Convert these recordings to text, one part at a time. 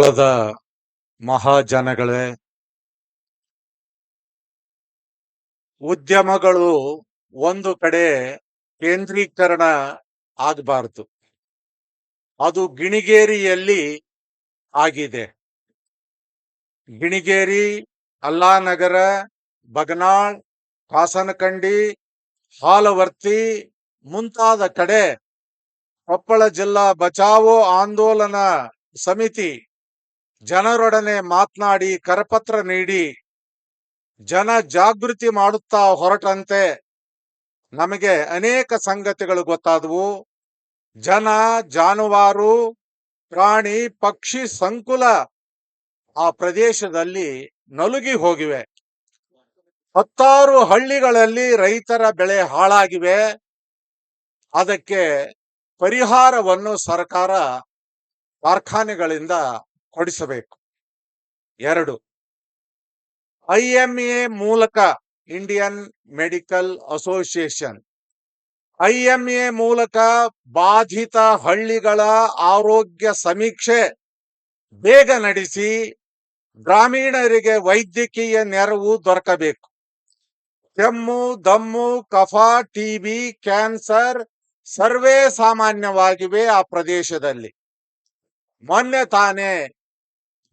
ಬಂಟ್ವಾಳದ ಮಹಾಜನಗಳೇ, ಉದ್ಯಮಗಳು ಒಂದು ಕಡೆ ಕೇಂದ್ರೀಕರಣ ಆಗಬಾರದು. ಅದು ಗಿಣಿಗೇರಿಯಲ್ಲಿ ಆಗಿದೆ. ಗಿಣಿಗೇರಿ, ಅಲ್ಲಾನಗರ, ಬಗನಾಳ್ ಕಾಸನಕಂಡಿ ಹಾಲವರ್ತಿ ಮುಂತಾದ ಕಡೆ ಕೊಪ್ಪಳ ಜಿಲ್ಲಾ ಬಚಾವೋ ಆಂದೋಲನ ಸಮಿತಿ ಜನರೊಡನೆ ಮಾತನಾಡಿ ಕರಪತ್ರ ನೀಡಿ ಜನ ಜಾಗೃತಿ ಮಾಡುತ್ತಾ ಹೊರಟಂತೆ ನಮಗೆ ಅನೇಕ ಸಂಗತಿಗಳು ಗೊತ್ತಾದವು. ಜನ, ಜಾನುವಾರು, ಪ್ರಾಣಿ, ಪಕ್ಷಿ, ಸಂಕುಲ ಆ ಪ್ರದೇಶದಲ್ಲಿ ನಲುಗಿ ಹೋಗಿವೆ. ಹತ್ತಾರು ಹಳ್ಳಿಗಳಲ್ಲಿ ರೈತರ ಬೆಳೆ ಹಾಳಾಗಿವೆ. ಅದಕ್ಕೆ ಪರಿಹಾರವನ್ನು ಸರ್ಕಾರ ಕಾರ್ಖಾನೆಗಳಿಂದ ಕೊಡಿಸಬೇಕು. ಎರಡು, ಐಎಂಎ ಮೂಲಕ ಇಂಡಿಯನ್ ಮೆಡಿಕಲ್ ಅಸೋಸಿಯೇಷನ್, ಐಎಂಎ ಮೂಲಕ ಬಾಧಿತ ಹಳ್ಳಿಗಳ ಆರೋಗ್ಯ ಸಮೀಕ್ಷೆ ಬೇಗ ನಡೆಸಿ ಗ್ರಾಮೀಣರಿಗೆ ವೈದ್ಯಕೀಯ ನೆರವು ದೊರಕಬೇಕು. ಕೆಮ್ಮು, ದಮ್ಮು, ಕಫ ಟಿಬಿ ಕ್ಯಾನ್ಸರ್ ಸರ್ವೇ ಸಾಮಾನ್ಯವಾಗಿವೆ ಆ ಪ್ರದೇಶದಲ್ಲಿ. ಮೊನ್ನೆ ತಾನೇ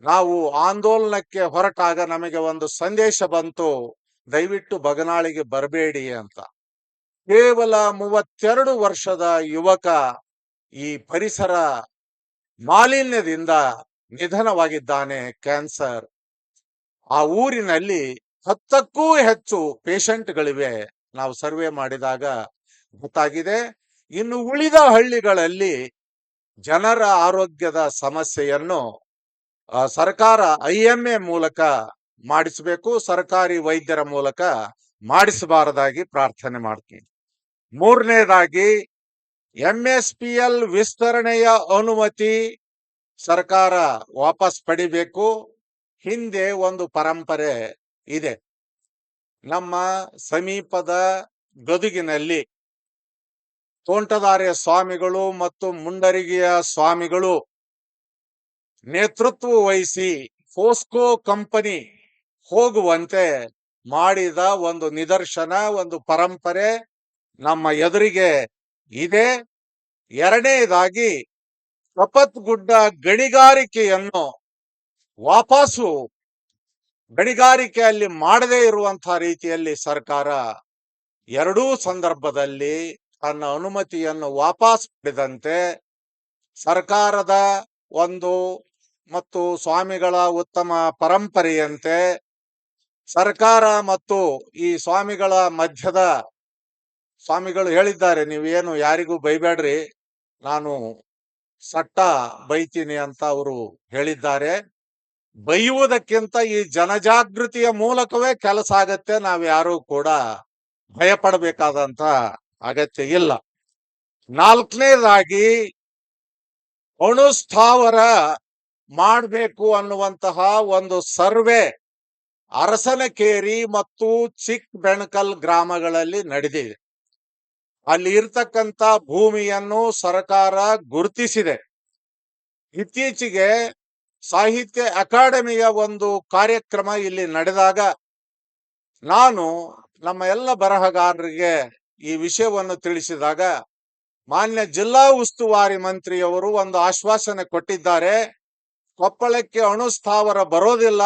ನಾವು ಆಂದೋಲನಕ್ಕೆ ಹೊರಟಾಗ ನಮಗೆ ಒಂದು ಸಂದೇಶ ಬಂತು, ದಯವಿಟ್ಟು ಬಗನಾಳಿಗೆ ಬರಬೇಡಿ ಅಂತ. ಕೇವಲ ಮೂವತ್ತೆರಡು ವರ್ಷದ ಯುವಕ ಈ ಪರಿಸರ ಮಾಲಿನ್ಯದಿಂದ ನಿಧನವಾಗಿದ್ದಾನೆ ಕ್ಯಾನ್ಸರ್. ಆ ಊರಿನಲ್ಲಿ ಹತ್ತಕ್ಕೂ ಹೆಚ್ಚು ಪೇಷಂಟ್ಗಳಿವೆ. ನಾವು ಸರ್ವೆ ಮಾಡಿದಾಗ ಗೊತ್ತಾಗಿದೆ, ಇನ್ನು ಉಳಿದ ಹಳ್ಳಿಗಳಲ್ಲಿ ಜನರ ಆರೋಗ್ಯದ ಸಮಸ್ಯೆಯನ್ನು ಸರ್ಕಾರ ಎ ಮೂಲಕ ಮಾಡಿಸಬೇಕು, ಸರ್ಕಾರಿ ವೈದ್ಯರ ಮೂಲಕ ಮಾಡಿಸಬಾರದಾಗಿ ಪ್ರಾರ್ಥನೆ ಮಾಡ್ತೀನಿ. ಮೂರನೇದಾಗಿ ಎಂ ಎಸ್ ಪಿ ಎಲ್ ವಿಸ್ತರಣೆಯ ಅನುಮತಿ ಸರ್ಕಾರ ವಾಪಸ್ ಪಡಿಬೇಕು. ಹಿಂದೆ ಒಂದು ಪರಂಪರೆ ಇದೆ. ನಮ್ಮ ಸಮೀಪದ ಗದುಗಿನಲ್ಲಿ ತೋಂಟದಾರ್ಯ ಸ್ವಾಮಿಗಳು ಮತ್ತು ಮುಂಡರಿಗೆಯ ಸ್ವಾಮಿಗಳು ನೇತೃತ್ವ ವಹಿಸಿ ಫೋಸ್ಕೋ ಕಂಪನಿ ಹೋಗುವಂತೆ ಮಾಡಿದ ಒಂದು ನಿದರ್ಶನ, ಒಂದು ಪರಂಪರೆ ನಮ್ಮ ಎದುರಿಗೆ ಇದೆ. ಎರಡನೇದಾಗಿ ಕಪತ್ಗುಡ್ಡ ಗಣಿಗಾರಿಕೆಯನ್ನು ವಾಪಸ್ಸು ಗಣಿಗಾರಿಕೆಯಲ್ಲಿ ಮಾಡದೇ ಇರುವಂತಹ ರೀತಿಯಲ್ಲಿ ಸರ್ಕಾರ ಎರಡೂ ಸಂದರ್ಭದಲ್ಲಿ ತನ್ನ ಅನುಮತಿಯನ್ನು ವಾಪಸ್ ಪಡೆದಂತೆ ಸರ್ಕಾರದ ಒಂದು ಮತ್ತು ಸ್ವಾಮಿಗಳ ಉತ್ತಮ ಪರಂಪರೆಯಂತೆ ಸರ್ಕಾರ ಮತ್ತು ಈ ಸ್ವಾಮಿಗಳ ಮಧ್ಯದ ಸ್ವಾಮಿಗಳು ಹೇಳಿದ್ದಾರೆ, ನೀವೇನು ಯಾರಿಗೂ ಬೈಬೇಡ್ರಿ ನಾನು ಸಟ್ಟ ಬೈತೀನಿ ಅಂತ ಅವರು ಹೇಳಿದ್ದಾರೆ. ಬೈಯುವುದಕ್ಕಿಂತ ಈ ಜನಜಾಗೃತಿಯ ಮೂಲಕವೇ ಕೆಲಸ ಆಗತ್ತೆ, ನಾವ್ ಯಾರು ಕೂಡ ಭಯ ಪಡಬೇಕಾದಂತ ಅಗತ್ಯ ಇಲ್ಲ. ನಾಲ್ಕನೇದಾಗಿ ಅಣುಸ್ಥಾವರ ಮಾಡಬೇಕು ಅನ್ನುವಂತಹ ಒಂದು ಸರ್ವೆ ಅರಸನಕೇರಿ ಮತ್ತು ಚಿಕ್ ಬೆಣಕಲ್ ಗ್ರಾಮಗಳಲ್ಲಿ ನಡೆದಿದೆ. ಅಲ್ಲಿ ಇರ್ತಕ್ಕಂಥ ಭೂಮಿಯನ್ನು ಸರ್ಕಾರ ಗುರುತಿಸಿದೆ. ಇತ್ತೀಚೆಗೆ ಸಾಹಿತ್ಯ ಅಕಾಡೆಮಿಯ ಒಂದು ಕಾರ್ಯಕ್ರಮ ಇಲ್ಲಿ ನಡೆದಾಗ ನಾನು ನಮ್ಮ ಎಲ್ಲ ಬರಹಗಾರರಿಗೆ ಈ ವಿಷಯವನ್ನು ತಿಳಿಸಿದಾಗ ಮಾನ್ಯ ಜಿಲ್ಲಾ ಉಸ್ತುವಾರಿ ಮಂತ್ರಿಯವರು ಒಂದು ಆಶ್ವಾಸನೆ ಕೊಟ್ಟಿದ್ದಾರೆ. ಕೊಪ್ಪಳಕ್ಕೆ ಅಣುಸ್ಥಾವರ ಬರೋದಿಲ್ಲ.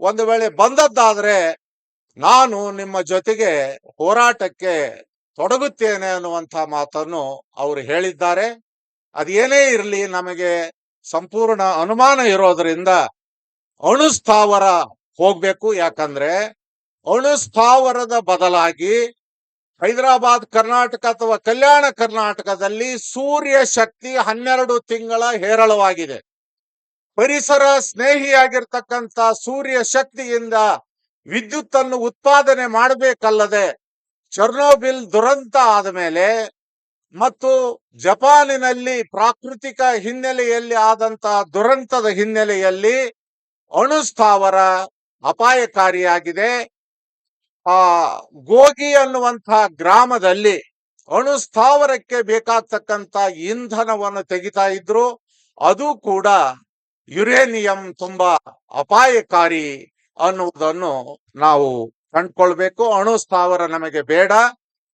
ಒಂದು ವೇಳೆ ಬಂದದ್ದಾದ್ರೆ ನಾನು ನಿಮ್ಮ ಜೊತೆಗೆ ಹೋರಾಟಕ್ಕೆ ತೊಡಗುತ್ತೇನೆ ಅನ್ನುವಂತ ಮಾತನ್ನು ಅವರು ಹೇಳಿದ್ದಾರೆ. ಅದೇನೇ ಇರಲಿ, ನಮಗೆ ಸಂಪೂರ್ಣ ಅನುಮಾನ ಇರೋದ್ರಿಂದ ಅಣುಸ್ಥಾವರ ಹೋಗ್ಬೇಕು. ಯಾಕಂದ್ರೆ ಅಣುಸ್ಥಾವರದ ಬದಲಾಗಿ ಹೈದರಾಬಾದ್ ಕರ್ನಾಟಕ ಅಥವಾ ಕಲ್ಯಾಣ ಕರ್ನಾಟಕದಲ್ಲಿ ಸೂರ್ಯ ಶಕ್ತಿ ಹನ್ನೆರಡು ತಿಂಗಳ ಹೇರಳವಾಗಿದೆ. ಪರಿಸರ ಸ್ನೇಹಿಯಾಗಿರ್ತಕ್ಕಂಥ ಸೂರ್ಯ ಶಕ್ತಿಯಿಂದ ವಿದ್ಯುತ್ ಅನ್ನು ಉತ್ಪಾದನೆ ಮಾಡಬೇಕಲ್ಲದೆ ಚರ್ನೋಬಿಲ್ ದುರಂತ ಆದ ಮೇಲೆ ಮತ್ತು ಜಪಾನಿನಲ್ಲಿ ಪ್ರಾಕೃತಿಕ ಹಿನ್ನೆಲೆಯಲ್ಲಿ ಆದಂತಹ ದುರಂತದ ಹಿನ್ನೆಲೆಯಲ್ಲಿ ಅಣುಸ್ಥಾವರ ಅಪಾಯಕಾರಿಯಾಗಿದೆ. ಆ ಗೋಗಿ ಅನ್ನುವಂತಹ ಗ್ರಾಮದಲ್ಲಿ ಅಣು ಸ್ಥಾವರಕ್ಕೆ ಬೇಕಾಗ್ತಕ್ಕಂತ ಇಂಧನವನ್ನು ತೆಗಿತಾ ಇದ್ರು. ಅದು ಕೂಡ ಯುರೇನಿಯಂ ತುಂಬಾ ಅಪಾಯಕಾರಿ ಅನ್ನುವುದನ್ನು ನಾವು ಕಂಡ್ಕೊಳ್ಬೇಕು. ಅಣು ಸ್ಥಾವರ ನಮಗೆ ಬೇಡ.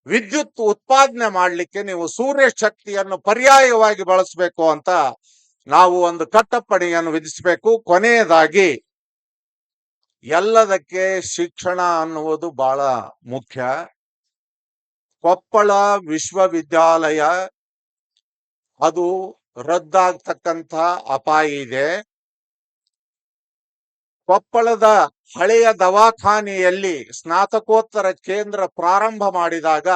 ವಿದ್ಯುತ್ ಉತ್ಪಾದನೆ ಮಾಡಲಿಕ್ಕೆ ನೀವು ಸೂರ್ಯ ಶಕ್ತಿಯನ್ನು ಪರ್ಯಾಯವಾಗಿ ಬಳಸಬೇಕು ಅಂತ ನಾವು ಒಂದು ಕಟ್ಟಪ್ಪಣೆಯನ್ನು ವಿಧಿಸಬೇಕು. ಕೊನೆಯದಾಗಿ ಎಲ್ಲದಕ್ಕೆ ಶಿಕ್ಷಣ ಅನ್ನುವುದು ಬಹಳ ಮುಖ್ಯ. ಕೊಪ್ಪಳ ವಿಶ್ವವಿದ್ಯಾಲಯ ಅದು ರದ್ದಾಗ್ತಕ್ಕಂಥ ಅಪಾಯ ಇದೆ. ಕೊಪ್ಪಳದ ಹಳೆಯ ದವಾಖಾನೆಯಲ್ಲಿ ಸ್ನಾತಕೋತ್ತರ ಕೇಂದ್ರ ಪ್ರಾರಂಭ ಮಾಡಿದಾಗ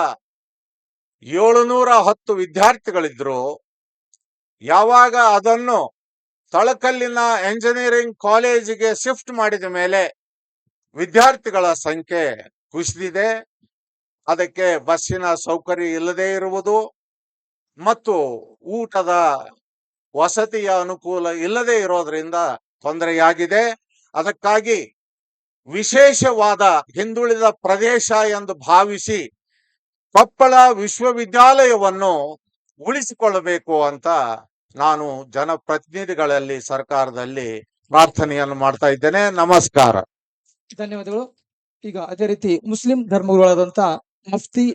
ಏಳುನೂರ ಹತ್ತು ವಿದ್ಯಾರ್ಥಿಗಳಿದ್ರು. ಯಾವಾಗ ಅದನ್ನು ತಳಕಲ್ಲಿನ ಎಂಜಿನಿಯರಿಂಗ್ ಕಾಲೇಜಿಗೆ ಶಿಫ್ಟ್ ಮಾಡಿದ ಮೇಲೆ ವಿದ್ಯಾರ್ಥಿಗಳ ಸಂಖ್ಯೆ ಕುಸಿದಿದೆ. ಅದಕ್ಕೆ ಬಸ್ಸಿನ ಸೌಕರ್ಯ ಇಲ್ಲದೆ ಇರುವುದು ಮತ್ತು ಊಟದ ವಸತಿಯ ಅನುಕೂಲ ಇಲ್ಲದೆ ಇರೋದ್ರಿಂದ ತೊಂದರೆಯಾಗಿದೆ. ಅದಕ್ಕಾಗಿ ವಿಶೇಷವಾದ ಹಿಂದುಳಿದ ಪ್ರದೇಶ ಎಂದು ಭಾವಿಸಿ ಕೊಪ್ಪಳ ವಿಶ್ವವಿದ್ಯಾಲಯವನ್ನು ಉಳಿಸಿಕೊಳ್ಳಬೇಕು ಅಂತ ನಾನು ಜನಪ್ರತಿನಿಧಿಗಳಲ್ಲಿ ಸರ್ಕಾರದಲ್ಲಿ ಪ್ರಾರ್ಥನೆಯನ್ನು ಮಾಡ್ತಾ ಇದ್ದೇನೆ. ನಮಸ್ಕಾರ. ಧನ್ಯವಾದಗಳು. ಈಗ ಅದೇ ರೀತಿ ಮುಸ್ಲಿಂ ಧರ್ಮಗಳಾದಂತ ಮಫ್ತಿ